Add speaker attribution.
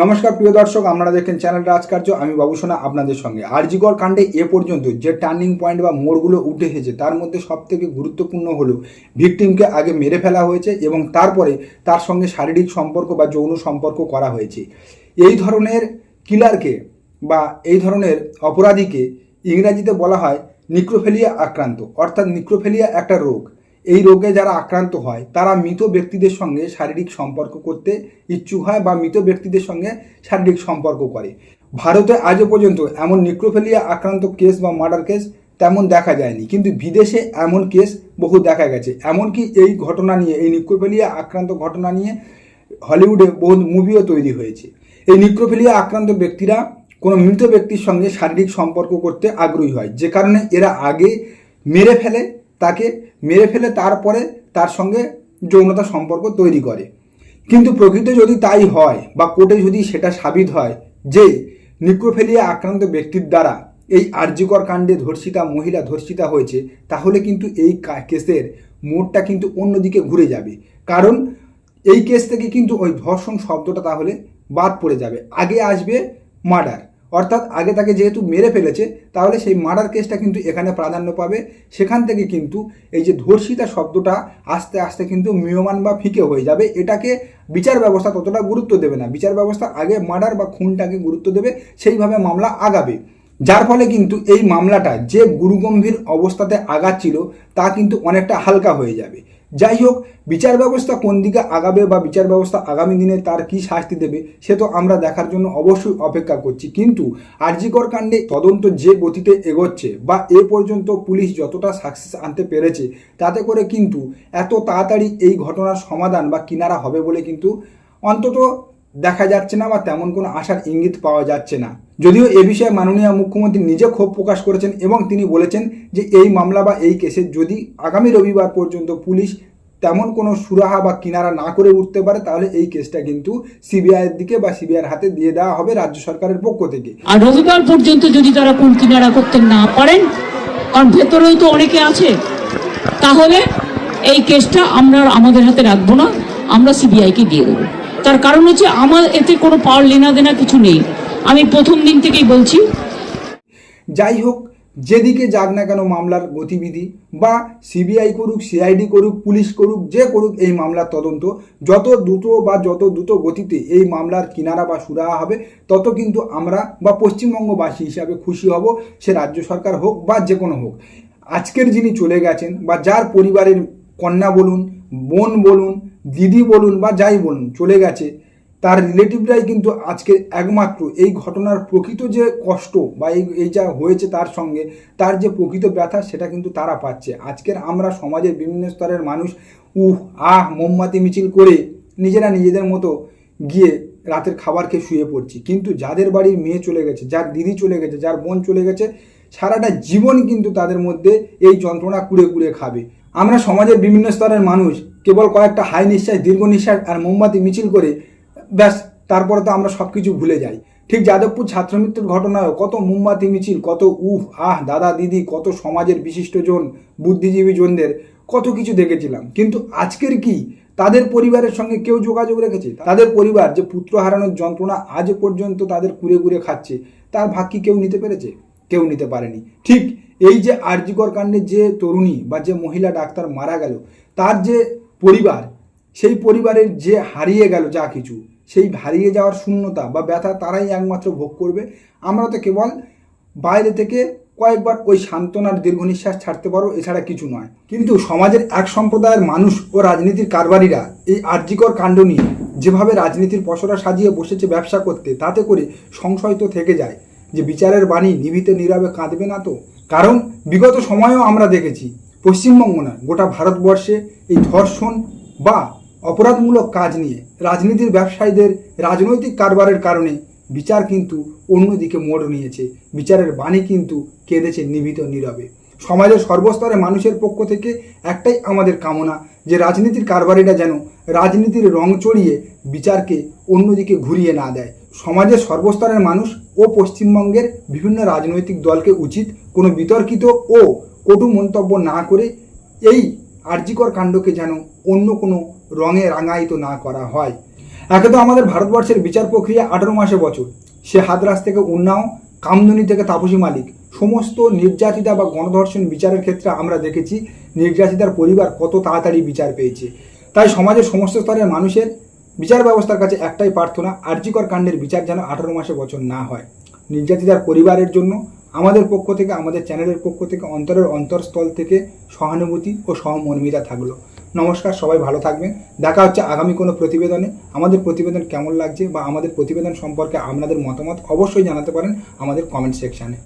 Speaker 1: নমস্কার, প্রিয় দর্শক, আপনারা দেখেন চ্যানেল রাজকার্য। আমি বাবু সোনা আপনাদের সঙ্গে। আরজিকর কাণ্ডে এ পর্যন্ত যে টার্নিং পয়েন্ট বা মোড়গুলো উঠে এসেছে, তার মধ্যে সব থেকে গুরুত্বপূর্ণ হলো ভিকটিমকে আগে মেরে ফেলা হয়েছে এবং তারপরে তার সঙ্গে শারীরিক সম্পর্ক বা যৌন সম্পর্ক করা হয়েছে। এই ধরনের কিলারকে বা এই ধরনের অপরাধীকে ইংরাজিতে বলা হয় নিক্রোফেলিয়া আক্রান্ত, অর্থাৎ নিক্রোফেলিয়া একটা রোগ। এই রোগে যারা আক্রান্ত হয়, তারা মৃত ব্যক্তিদের সঙ্গে শারীরিক সম্পর্ক করতে ইচ্ছুক হয় বা মৃত ব্যক্তিদের সঙ্গে শারীরিক সম্পর্ক করে। ভারতে আজও পর্যন্ত এমন নিক্রোফেলিয়া আক্রান্ত কেস বা মার্ডার কেস তেমন দেখা যায়নি, কিন্তু বিদেশে এমন কেস বহু দেখা গেছে। এমনকি এই ঘটনা নিয়ে, এই নিক্রোফেলিয়া আক্রান্ত ঘটনা নিয়ে হলিউডে বহু মুভিও তৈরি হয়েছে। এই নিক্রোফেলিয়া আক্রান্ত ব্যক্তিরা কোনো মৃত ব্যক্তির সঙ্গে শারীরিক সম্পর্ক করতে আগ্রহী হয়, যে কারণে এরা আগে মেরে ফেলে তাকে মেরে ফেলে তারপরে তার সঙ্গে যৌনতা সম্পর্ক তৈরি করে। কিন্তু প্রকৃত যদি তাই হয় বা কোর্টে যদি সেটা সাবিত হয় যে নিক্রোফেলিয়া আক্রান্ত ব্যক্তির দ্বারা এই আর্যকর কাণ্ডে ধর্ষিতা, মহিলা ধর্ষিতা হয়েছে, তাহলে কিন্তু এই কেসের মোড়টা কিন্তু অন্যদিকে ঘুরে যাবে। কারণ এই কেস থেকে কিন্তু ওই ধর্ষণ শব্দটা তাহলে বাদ পড়ে যাবে। আগে আসবে মার্ডার। অর্থাৎ আগে তাকে যেহেতু মেরে ফেলেছে, তাহলে সেই মার্ডার কেসটা কিন্তু এখানে প্রাধান্য পাবে। সেখান থেকে কিন্তু এই যে ধর্ষিতা শব্দটা আস্তে আস্তে কিন্তু মিয়মান বা ফিকে হয়ে যাবে। এটাকে বিচার ব্যবস্থা ততটা গুরুত্ব দেবে না। বিচার ব্যবস্থা আগে মার্ডার বা খুনটাকে গুরুত্ব দেবে। সেইভাবে মামলা আগাবে। যার ফলে কিন্তু এই মামলাটা যে গুরুগম্ভীর অবস্থাতে আগাচ্ছিল তা কিন্তু অনেকটা হালকা হয়ে যাবে। যাই হোক, বিচার ব্যবস্থা কোন দিকে আগাবে বা বিচার ব্যবস্থা আগামী দিনে তার কি শাস্তি দেবে, সে তো আমরা দেখার জন্য অবশ্যই অপেক্ষা করছি। কিন্তু আরজিকর কাণ্ডে তদন্ত যে গতিতে এগোচ্ছে বা এ পর্যন্ত পুলিশ যতটা সাকসেস আনতে পেরেছে, তাতে করে কিন্তু এত তাড়াতাড়ি এই ঘটনার সমাধান বা কিনারা হবে বলে কিন্তু অন্তত দেখা যাচ্ছে না বা তেমন কোনো আশার ইঙ্গিত পাওয়া যাচ্ছে না। যদিও এ বিষয়ে মাননীয় মুখ্যমন্ত্রী নিজে ক্ষোভ প্রকাশ করেছেন এবং তিনি বলেছেন যে এই মামলা বা এই কেসে যদি আগামী রবিবার পর্যন্ত পুলিশ তেমন কোনো সুরাহা বা কিনারা না করে উঠতে পারে, তাহলে এই কেসটা কিন্তু সিবিআইয়ের দিকে বা সিবিআইয়ের হাতে দিয়ে দেওয়া হবে রাজ্য সরকারের পক্ষ থেকে।
Speaker 2: আর রবিবার পর্যন্ত যদি তারা কোন কিনারা করতে না পারেন, কারণ ভেতরেও তো অনেকে আছে, তাহলে এই কেসটা আমরা আমাদের হাতে রাখব না, আমরা সিবিআইকে দিয়ে দেবো। তার কারণ হচ্ছে আমার এতে কোনো পাওয়ার লেনা দেনা কিছু নেই। আমি প্রথম দিন থেকেই বলছি।
Speaker 1: যাই হোক, যেদিকে যাক না কেন মামলার গতিবিধি বা সিবিআই করুক, সিআইডি করুক, পুলিশ করুক, যে করুক, এই মামলার তদন্ত যত দ্রুত বা যত দ্রুত গতিতে এই মামলার কিনারা বা সুরাহা হবে, তত কিন্তু আমরা বা পশ্চিমবঙ্গবাসী হিসাবে খুশি হব, সে রাজ্য সরকার হোক বা যে কোনো হোক। আজকের যিনি চলে গেছেন বা যার পরিবারের কন্যা বলুন, বোন বলুন, দিদি বলুন বা যাই বলুন, চলে গেছে তার রিলেটিভরাই কিন্তু আজকে একমাত্র এই ঘটনার প্রকৃত যে কষ্ট বা এই এই যা হয়েছে তার সঙ্গে, তার যে প্রকৃত ব্যথা সেটা কিন্তু তারা পাচ্ছে। আজকের আমরা সমাজের বিভিন্ন স্তরের মানুষ, উহ, আহ, মোমবাতি মিছিল করে নিজেরা নিজেদের মতো গিয়ে রাতের খাবার খেয়ে শুয়ে পড়ছি। কিন্তু যাদের বাড়ির মেয়ে চলে গেছে, যার দিদি চলে গেছে, যার বোন চলে গেছে, সারাটা জীবন কিন্তু তাদের মধ্যে এই যন্ত্রণা কুড়ে কুড়ে খাবে। আমরা সমাজের বিভিন্ন স্তরের মানুষ কেবল কয়েকটা হাই নিঃশ্বাস, দীর্ঘ নিঃশ্বাস আর মোমবাতি মিছিল করে ব্যাস, তারপরে তো আমরা সব কিছু ভুলে যাই। ঠিক যাদবপুর ছাত্রমৃত্যুর ঘটনায় কত মোমবাতি মিছিল, কত উহ, আহ, দাদা দিদি, কত সমাজের বিশিষ্টজন, বুদ্ধিজীবী জনদের, কত কিছু দেখেছিলাম। কিন্তু আজকের কি? তাদের পরিবারের সঙ্গে কেউ যোগাযোগ রেখেছে? তাদের পরিবার যে পুত্র হারানোর যন্ত্রণা আজ পর্যন্ত তাদের কুড়ে কুড়ে খাচ্ছে, তার ভাগ কি কেউ নিতে পেরেছে? কেউ নিতে পারেনি। ঠিক এই যে আরজিকর কাণ্ডে যে তরুণী বা যে মহিলা ডাক্তার মারা গেল, তার যে পরিবার, সেই পরিবারের যে হারিয়ে গেল যা কিছু সেই হারিয়ে যাওয়ার শূন্যতা বা ব্যথা তারাই একমাত্র ভোগ করবে। আমরা তো কেবল বাইরে থেকে কয়েকবার ওই সান্ত্বনার দীর্ঘ নিঃশ্বাস ছাড়তে পারো, এছাড়া কিছু নয়। কিন্তু সমাজের এক সম্প্রদায়ের মানুষ ও রাজনীতির কারবারিরা এই আর্যিকর কাণ্ড নিয়ে যেভাবে রাজনীতির পসরা সাজিয়ে বসেছে ব্যবসা করতে, তাতে করে সংশয় তো থেকে যায় যে বিচারের বাণী নিভিতে নীরবে কাঁদবে না তো? কারণ বিগত সময়েও আমরা দেখেছি, পশ্চিমবঙ্গ না, গোটা ভারতবর্ষে এই ধর্ষণ বা অপরাধমূলক কাজ নিয়ে রাজনীতির ব্যবসায়ীদের রাজনৈতিক কারবারের কারণে বিচার কিন্তু অন্যদিকে মোড় নিয়েছে। বিচারের বাণী কিন্তু কেঁদেছে নিভৃত নীরবে। সমাজের সর্বস্তরে মানুষের পক্ষ থেকে একটাই আমাদের কামনা যে রাজনীতির কারবারিরা যেন রাজনীতির রং চড়িয়ে বিচারকে অন্যদিকে ঘুরিয়ে না দেয়। সমাজের সর্বস্তরের মানুষ ও পশ্চিমবঙ্গের বিভিন্ন রাজনৈতিক দলকে উচিত কোনো বিতর্কিত ও কটু মন্তব্য না করে এই আর্যিকর কাণ্ডকে যেন অন্য কোনো রঙে রাঙায়িত না করা হয়। একে তো আমাদের ভারতবর্ষের বিচার প্রক্রিয়া আঠারো মাসে বছর। সে হাতরাস থেকে উন্নাও, কামদুনি থেকে তাপসী মালিক। সমস্ত নির্যাতিতা বা গণধর্ষণ বিচারের ক্ষেত্রে আমরা দেখেছি, নির্যাতিতার পরিবার কত তাড়াতাড়ি বিচার পেয়েছে। তাই সমাজের সমস্ত স্তরের মানুষের বিচার ব্যবস্থার কাছে একটাই প্রার্থনা, আর্যিকর কাণ্ডের বিচার যেন আঠারো মাসে বছর না হয়। নির্যাতিতার পরিবারের জন্য আমাদের পক্ষ থেকে, আমাদের চ্যানেলের পক্ষ থেকে, অন্তরের অন্তরস্থল থেকে সহানুভূতি ও সহমর্মিতা থাকল। নমস্কার, সবাই ভালো থাকবেন। দেখা হচ্ছে আগামী কোনো প্রতিবেদনে। আমাদের প্রতিবেদন কেমন লাগছে বা আমাদের প্রতিবেদন সম্পর্কে আপনাদের মতামত অবশ্যই জানাতে পারেন আমাদের কমেন্ট সেকশানে